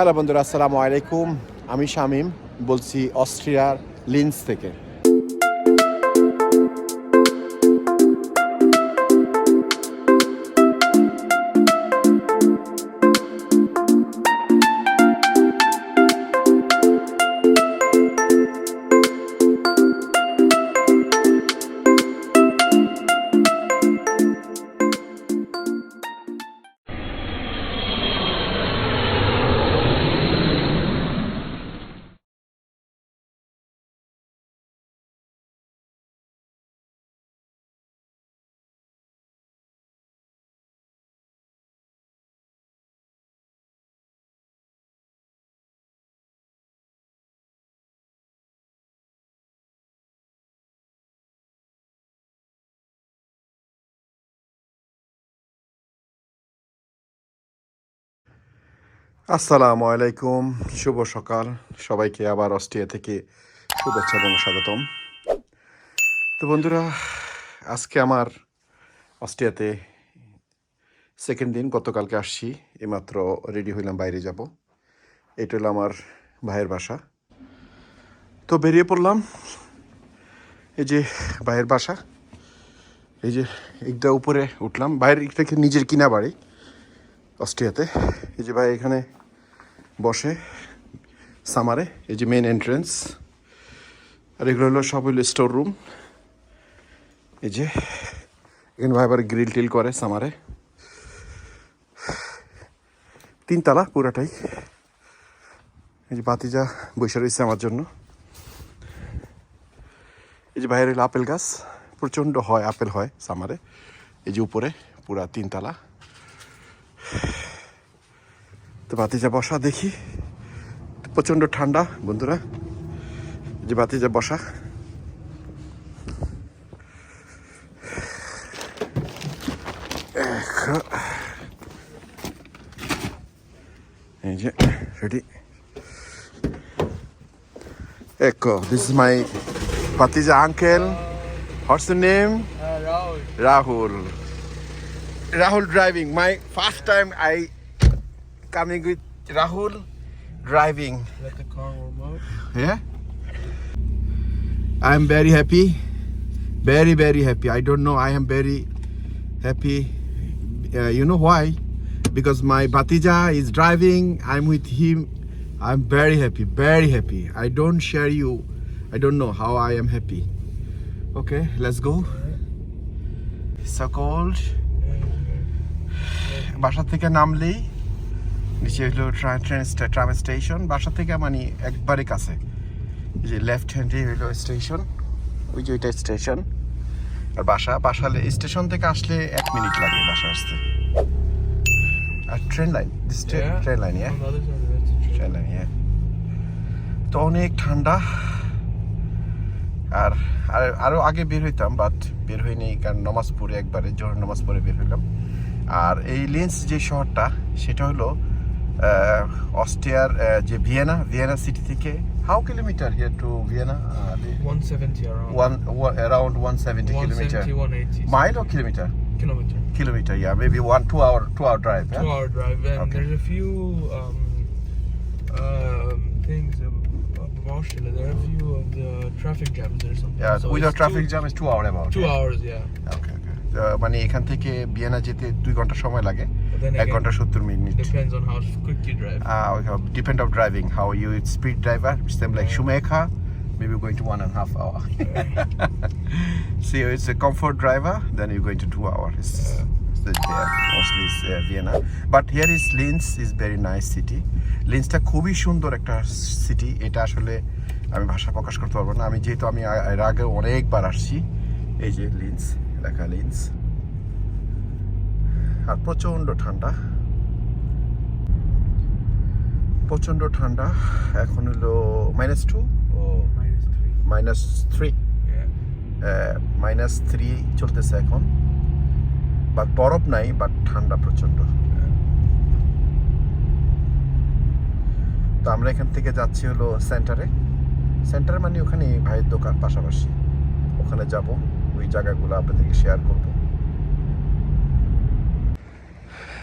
Hello বন্ধুরা আসসালামু আলাইকুম। আমি শামিম বলছি অস্ট্রিয়ার লিন্স থেকে। আসসালামু আলাইকুম, শুভ সকাল। সবাইকে আবার অস্ট্রিয়া থেকে শুভেচ্ছা এবং স্বাগতম। তো বন্ধুরা, আজকে আমার অস্ট্রিয়াতে সেকেন্ড দিন, গতকালকে আসছি, এইমাত্র রেডি হইলাম, বাইরে যাব। এটা হলো আমার ভাইয়ের বাসা। তো বেরিয়ে পড়লাম, এই যে ভাইয়ের বাসা, এই যে একটা উপরে উঠলাম। বাইরের এটা কি নিজের কিনা বাড়ি অস্ট্রিয়াতে। এই যে ভাই এখানে বসে, সামারে, এই যে মেন এন্ট্রেন্স আর এগুলো হলো সব হলো স্টোর রুম এই যে, এখানে ভাই গ্রিল টিল করে সামারে। তিনতলা পুরাটাই। এই যে বাতিজা বৈশা রয়েছে আমার জন্য। এই যে বাইরে আপেল গাছ। প্রচণ্ড হয়, আপেল হয় সামারে। এই যে উপরে, পুরা তিনতলা। তো বাতিজা বসা দেখি প্রচণ্ড ঠান্ডা বন্ধুরা যে বাতিজা বসা এই যে ready Ecco, this is my Patija uncle. What's the name? Uh, Rahul. Rahul. Rahul driving. My first time I coming with Rahul driving. Let the car warm up. Yeah. I'm very happy. Very very happy. I don't know. I am very happy. Uh, you know why? Because my Batija is driving. I'm with him. I'm very happy. Very happy. I don't share you. I don't know how I am happy. Okay, let's go. So cold. বাসা থেকে নামলেই নিচে হলো train tram station বাসা থেকে মানে একবারে কাছে। যে লেফট হ্যান্ডে হলো স্টেশন ওই যে ওইটা স্টেশন আর বাসা বাসা স্টেশন থেকে আসলে এক মিনিট লাগে বাসা আসতে। আর train line. Train line a train line তো অনেক ঠান্ডা। আর আর আরও আগে বের হইতাম বাট বের হইনি কারণ নমাজ পড়ে একবারে জোর নমাজ পড়ে বের হইলাম। আর এই লেন্স যে শহরটা সেটা হলো অস্ট্রিয়ার আহ, যে ভিয়েনা ভিয়েনা সিটি থেকে how kilometre here to Vienna 170 around. One around one seventy kilometre 170, 180. Mile O kilometre Kilometer. Kilometre yeah maybe one two hour two hour drive Two hour drive. And Okay. there's a few um, um, things of, of Austria. There are a few of the traffic jams or something. Yeah, So without it's traffic two, jam is two hour about. Two yeah? hours, yeah. Okay, okay. Uh, মানে এখান থেকে Vienna যেতে দুই ঘণ্টা সময় লাগে এক ঘণ্টা সত্তর minute uh, depend of driving how you speed driver same like Schumacher maybe going to one and a half hour see it's a comfort driver then you're going to two hours it's, it's the, there mostly is uh, Vienna but here is Linz is very nice city লিন্সটা খুবই সুন্দর একটা city এটা আসলে আমি ভাষা প্রকাশ করতে পারব না আমি যেহেতু আমি এর আগে অনেকবার আসছি এই যে লিন্স লেখা লিন্স আর প্রচণ্ড ঠান্ডা। প্রচণ্ড ঠান্ডা। এখন হলো মাইনাস টু ও মাইনাস থ্রি মাইনাস থ্রি চলতেছে এখন। বাট বরফ নাই বাট ঠান্ডা প্রচণ্ড। তো আমরা এখান থেকে যাচ্ছি হলো সেন্টারে সেন্টার মানে ওখানে ভাইয়ের দোকান পাশাপাশি। ওখানে যাব। ওই জায়গাগুলো আপনাদেরকে শেয়ার করব।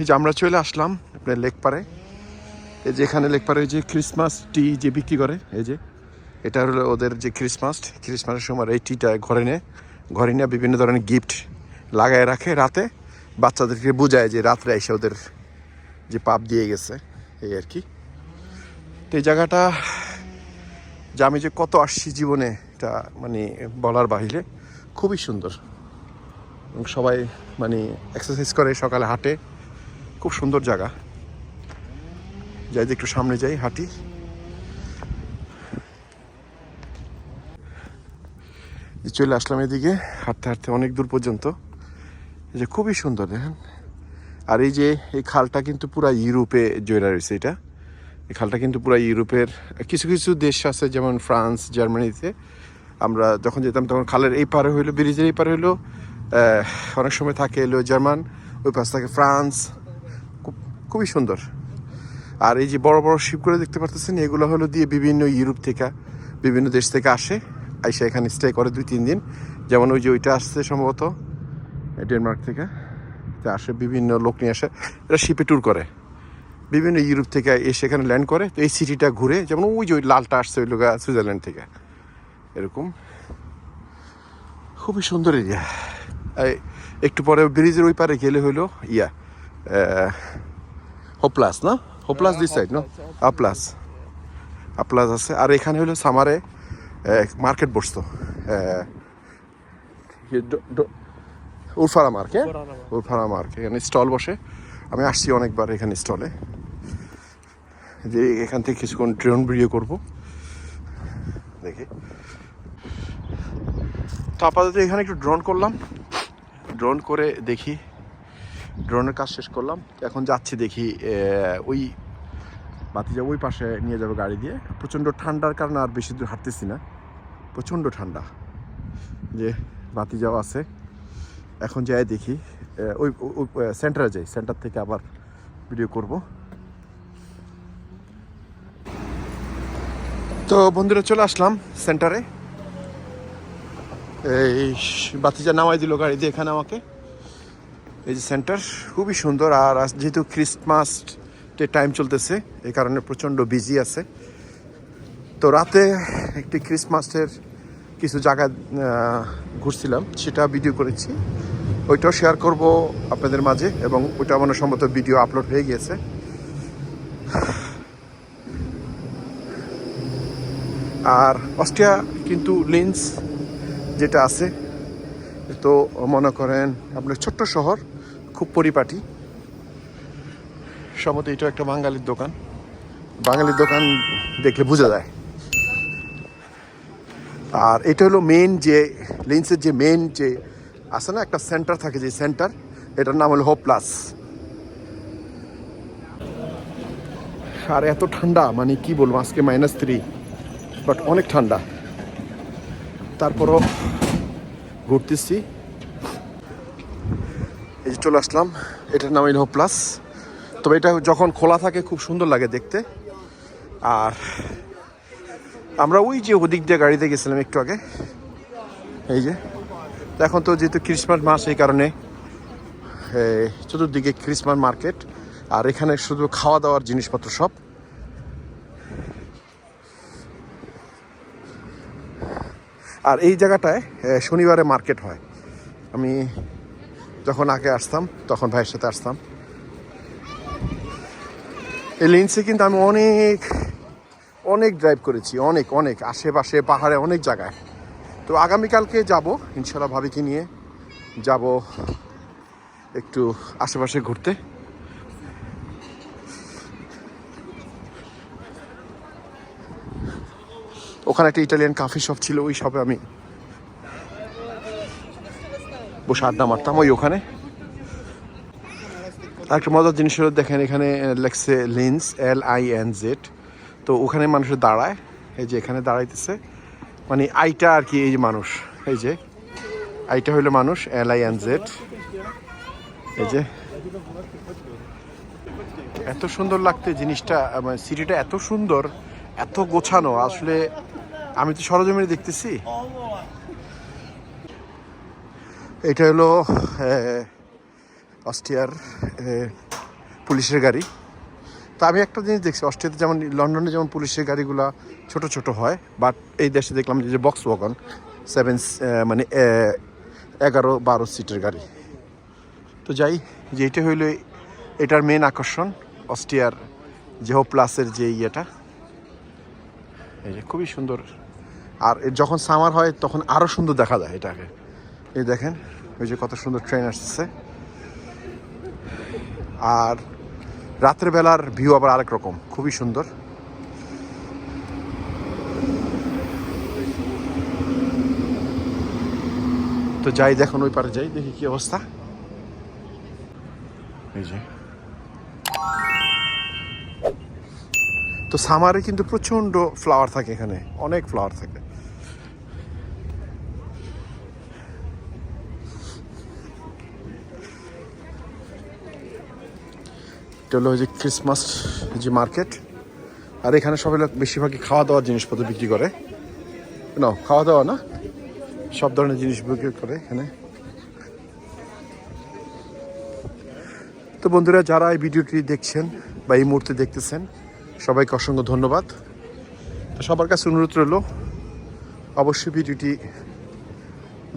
এই যে আমরা চলে আসলাম আপনার লেক পারে এই যে এখানে লেখপারে যে ক্রিসমাস টি যে বিক্রি করে, এই যে। এটা হলো ওদের যে ক্রিসমাস ক্রিসমাসের সময় এই টিটা ঘরে নেয়, ঘরে নিয়ে বিভিন্ন ধরনের গিফট লাগায় রাখে রাতে। বাচ্চাদেরকে বোঝায় যে রাত্রে এসে ওদের যে পাপ দিয়ে গেছে, এই আর কি। তো এই জায়গাটা যে আমি যে কত আসছি জীবনে, এটা মানে বলার বাহিরে। খুবই সুন্দর। এবং সবাই মানে এক্সারসাইজ করে, সকালে হাঁটে। খুব সুন্দর জায়গা। যাই যে একটু সামনে যাই, হাঁটি। চলে আসলাম এদিকে, হাঁটতে হাঁটতে অনেক দূর পর্যন্ত। যে খুবই সুন্দর, দেখেন। আর এই যে, এই খালটা কিন্তু পুরা ইউরোপে জয়রা রয়েছে এটা। এই খালটা কিন্তু পুরা ইউরোপের, কিছু কিছু দেশ আছে, যেমন ফ্রান্স, জার্মানিতে। আমরা যখন যেতাম তখন খালের এই পারে হইল, ব্রিজের এই পারে হইল অনেক সময় থাকে এলো জার্মান, ওই পাশ থাকে ফ্রান্স। খুব- খুবই সুন্দর। আর এই যে বড় বড় শিপগুলো দেখতে পারতেছেন, এগুলো হলো দিয়ে বিভিন্ন ইউরোপ থেকে, বিভিন্ন দেশ থেকে আসে, আইসা এখানে স্টে করে দুই, তিন দিন। যেমন ওই যে ওইটা আসছে সম্ভবত, ডেনমার্ক থেকে, তা আসে বিভিন্ন লোক নিয়ে আসে, এরা শিপে ট্যুর করে। বিভিন্ন ইউরোপ থেকে এসে এখানে ল্যান্ড করে, তো এই সিটিটা ঘুরে, যেমন ওই যে ওই লালটা আসছে ওই লোক সুইজারল্যান্ড থেকে। এরকম। খুবই সুন্দর এরিয়া। একটু পরে ব্রিজের ওই পারে গেলে হইল ইয়া হোপ্লাস না? হোপ্লাস দিস সাইড না আপলাস। আপলাস আছে। আর এখানে হলো সামারে মার্কেট বসতো। উরফারা মার্কে। উরফারা মার্কে এখানে স্টল বসে। আমি আসছি অনেকবার এখানে স্টলে। যে এখান থেকে কিছুক্ষণ ড্রোন ভিডিও করব। দেখি। তো আপাতত এখানে একটু ড্রোন করলাম। ড্রোন করে দেখি। ড্রোনের কাজ শেষ করলাম। এখন যাচ্ছি দেখি ওই বাতিজা ওই পাশে নিয়ে যাব গাড়ি দিয়ে। প্রচণ্ড ঠান্ডার কারণে আর বেশি দূর হাঁটতেছি না। প্রচণ্ড ঠান্ডা। যে বাতি বাতিজাও আছে। এখন যাই দেখি ওই সেন্টারে যাই। সেন্টার থেকে আবার ভিডিও করব। তো বন্ধুরা চলে আসলাম সেন্টারে এই বাতিজা নামাই দিল গাড়ি দিয়ে এখানে আমাকে। এই যে সেন্টার খুবই সুন্দর। আর যেহেতু ক্রিসমাস টাইম চলতেছে এই কারণে প্রচণ্ড বিজি আছে। তো রাতে একটি ক্রিসমাসের কিছু জায়গা ঘুরছিলাম, সেটা ভিডিও করেছি। ওইটাও শেয়ার করব আপনাদের মাঝে, এবং ওইটা আমার সম্ভবত ভিডিও আপলোড হয়ে গিয়েছে। আর অস্ট্রিয়া কিন্তু লিন্স যেটা আছে, তো মনে করেন আপনার ছোট্ট শহর, খুব পরিপাটি। সম্ভবত এটা একটা বাঙালির দোকান। বাঙালির দোকান দেখলে বোঝা যায়। আর এটা হলো মেন যে লিন্সের যে মেন যে আছে না, একটা সেন্টার থাকে যে সেন্টার এটার নাম হলো হোপ প্লাস আর এত ঠান্ডা মানে কি বলব, আজকে মাইনাস থ্রি বাট অনেক ঠান্ডা। তারপরও ঘুরতেছি। এই যে চলে আসলাম, এটার নাম হলো প্লাস। তবে এটা যখন খোলা থাকে, খুব সুন্দর লাগে দেখতে। আর আমরা ওই যে ওদিক দিয়ে গাড়িতে গেছিলাম একটু আগে। এই যে। এখন তো যেহেতু ক্রিসমাস মাস, এই কারণে চতুর্দিকে ক্রিসমাস মার্কেট আর এখানে শুধু খাওয়া দাওয়ার জিনিসপত্র সব। আর এই জায়গাটায় শনিবারে মার্কেট হয়। আমি যখন আগে আসতাম, তখন ভাইয়ের সাথে আসতাম। এই লিন্সে কিন্তু আমি অনেক অনেক ড্রাইভ করেছি, অনেক অনেক, আশেপাশে, পাহাড়ে, অনেক জায়গায়। তো আগামীকালকে যাব ইনশাল্লাহ ভাবিকে নিয়ে। যাব একটু আশেপাশে ঘুরতে। ওখানে একটা ইটালিয়ান কাফি শপ ছিল, ওই শপে আমি বসে আড্ডা মারতাম ওই ওখানে। একটা মজার জিনিস হলো দেখেন, এখানে লেখছে Linz L I N Z তো ওখানে মানুষ দাঁড়ায়, এই যে এখানে দাঁড়াইতেছে। মানে আইটা আর কি, এই যে মানুষ, এই যে। আইটা হইল মানুষ এল আই এন জেড এই যে। এত সুন্দর লাগতে জিনিসটা মানে সিটিটা এত সুন্দর, এত গোছানো, আসলে আমি তো সরজমিনে দেখতেছি। এটা হলো অস্ট্রিয়ার পুলিশের গাড়ি। তো আমি একটা জিনিস দেখছি অস্ট্রিয়াতে যেমন লন্ডনে যেমন পুলিশের গাড়িগুলো ছোট ছোট হয় বাট এই দেশে দেখলাম যে বক্স ওয়াগন সেভেন মানে এগারো বারো সিটের গাড়ি। তো যাই যে এটা হইল এটার মেন আকর্ষণ অস্ট্রিয়ার জেহো প্লাসের যে ইয়েটা। এই যে খুবই সুন্দর আর যখন সামার হয়, তখন আরও সুন্দর দেখা যায় এটাকে। এই দেখেন, ওই যে কত সুন্দর ট্রেন আসছে। আর রাত্রের বেলার ভিউ আবার আরেক রকম, খুবই সুন্দর। তো যাই, দেখুন ওই পারে যাই, দেখি কি অবস্থা। এই যে। তো সামারে কিন্তু প্রচণ্ড ফ্লাওয়ার থাকে এখানে, অনেক ফ্লাওয়ার থাকে। এটা হলো যে ক্রিসমাস যে মার্কেট আর এখানে সবাই বেশিরভাগই খাওয়া দাওয়ার জিনিসপত্র বিক্রি করে। না খাওয়া দাওয়া না? সব ধরনের জিনিস বিক্রি করে এখানে। তো বন্ধুরা, যারা এই ভিডিওটি দেখছেন বা এই মুহূর্তে দেখতেছেন, সবাইকে অসংখ্য ধন্যবাদ। সবার কাছে অনুরোধ রইল, অবশ্যই ভিডিওটি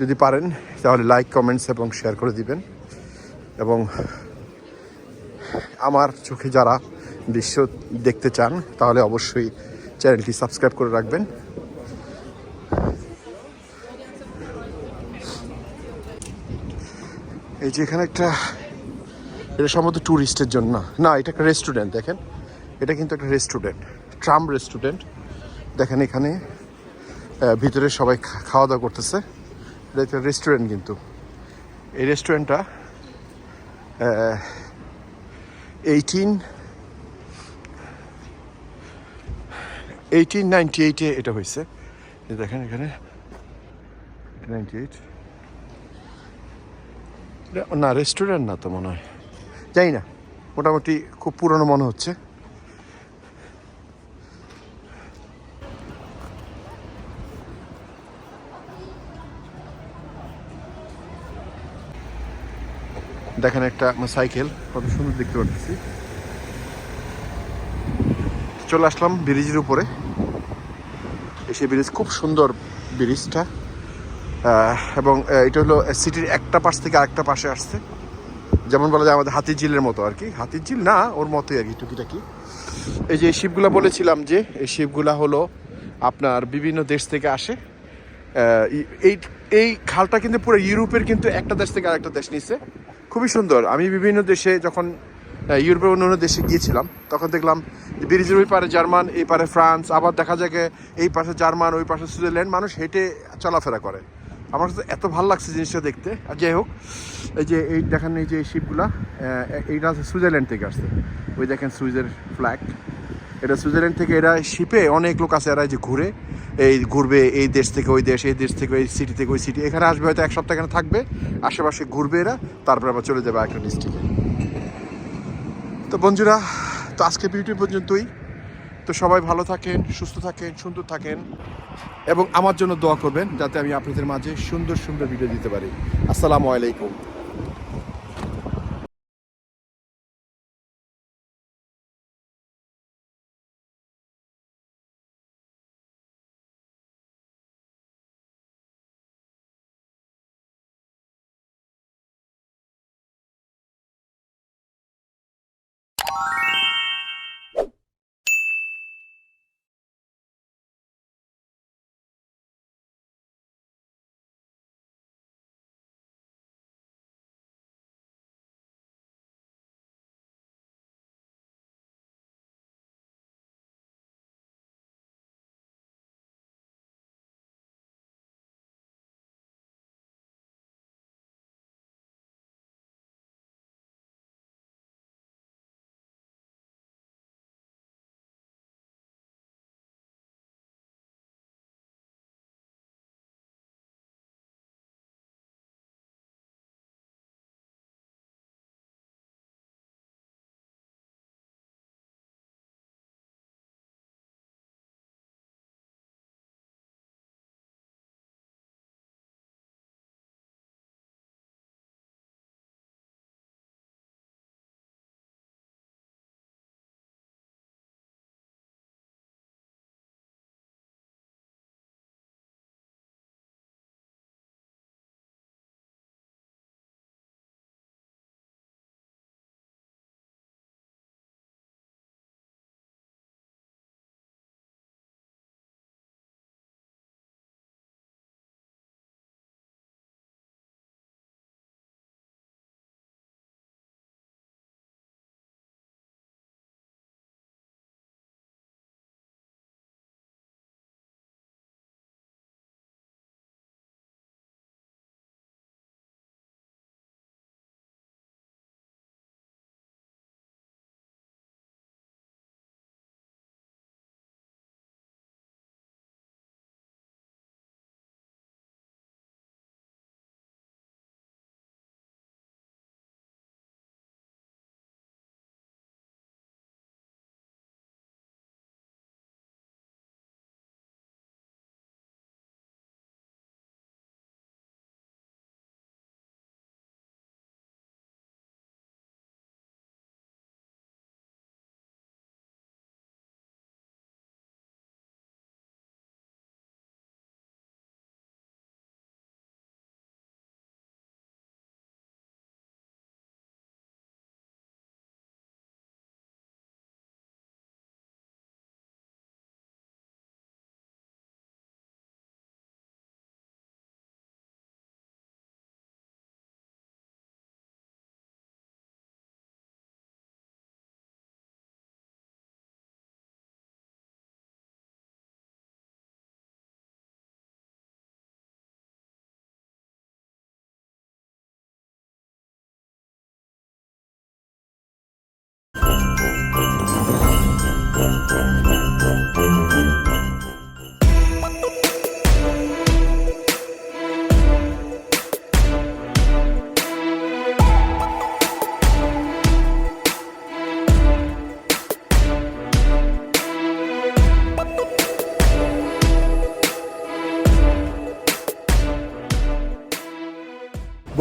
যদি পারেন, তাহলে লাইক কমেন্টস এবং শেয়ার করে দিবেন। এবং আমার চোখে যারা দৃশ্য দেখতে চান, তাহলে অবশ্যই চ্যানেলটি সাবস্ক্রাইব করে রাখবেন। এই যে এখানে একটা, এটা সম্ভবত ট্যুরিস্টের জন্য না এটা একটা রেস্টুরেন্ট দেখেন। এটা কিন্তু একটা রেস্টুরেন্ট ট্রাম রেস্টুরেন্ট দেখেন এখানে ভিতরে সবাই খাওয়া দাওয়া করতেছে। এটা একটা রেস্টুরেন্ট কিন্তু। এই রেস্টুরেন্টটা এইটিন এইটিন নাইনটি এইটে এটা হয়েছে। দেখেন এখানে এইট না রেস্টুরেন্ট না তো মনে হয়। যাই না, মোটামুটি খুব পুরনো মনে হচ্ছে। দেখেন একটা সাইকেল কত সুন্দর দেখতে পাচ্ছি চলে আসলাম ব্রিজের উপরে। এসে ব্রিজ খুব সুন্দর ব্রিজটা। এবং এটা হলো সিটির একটা পাশ থেকে আরেকটা পাশে আসছে। যেমন বলা যায় আমাদের হাতির ঝিলের মতো আর কি। হাতির ঝিল না, ওর মতোই আর কি, টুকিটাকি। এই যে শিপগুলা বলেছিলাম যে, এই শিপগুলা হলো আপনার বিভিন্ন দেশ থেকে আসে। এই এই খালটা কিন্তু পুরো ইউরোপের কিন্তু একটা দেশ থেকে আরেকটা দেশ নিচ্ছে খুবই সুন্দর। আমি বিভিন্ন দেশে যখন ইউরোপের অন্য দেশে গিয়েছিলাম, তখন দেখলাম ব্রিজের ওই পারে জার্মান, এই পারে ফ্রান্স, আবার দেখা যায় যে এই পাশে জার্মান, ওই পাশে সুইজারল্যান্ড, মানুষ হেঁটে চলাফেরা করে। আমার কাছে এত ভালো লাগছে জিনিসটা দেখতে। আর যাই হোক, এই যে এই দেখেন এই যে শিপগুলা এইটা সুইজারল্যান্ড থেকে আসছে। ওই দেখেন সুইজের ফ্ল্যাগ এটা সুইজারল্যান্ড থেকে এরা শিপে অনেক লোক আছে এরা যে ঘুরে। এই ঘুরবে এই দেশ থেকে ওই দেশ, এই দেশ থেকে ওই সিটি থেকে ওই সিটি এখানে আসবে হয়তো এক সপ্তাহ এখানে থাকবে, আশেপাশে ঘুরবে এরা, তারপর আবার চলে যাবে একটা ডিস্ট্রিক্টে তো বন্ধুরা, তো আজকে বিউটি পর্যন্তই। তো সবাই ভালো থাকেন, সুস্থ থাকেন, সুন্দর থাকেন, এবং আমার জন্য দোয়া করবেন যাতে আমি আপনাদের মাঝে সুন্দর সুন্দর ভিডিও দিতে পারি। আসসালামু আলাইকুম।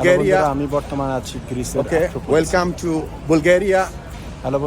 Bulgaria. আমি বর্তমানে আছি গ্রিসের Okay, welcome to Bulgaria. Hello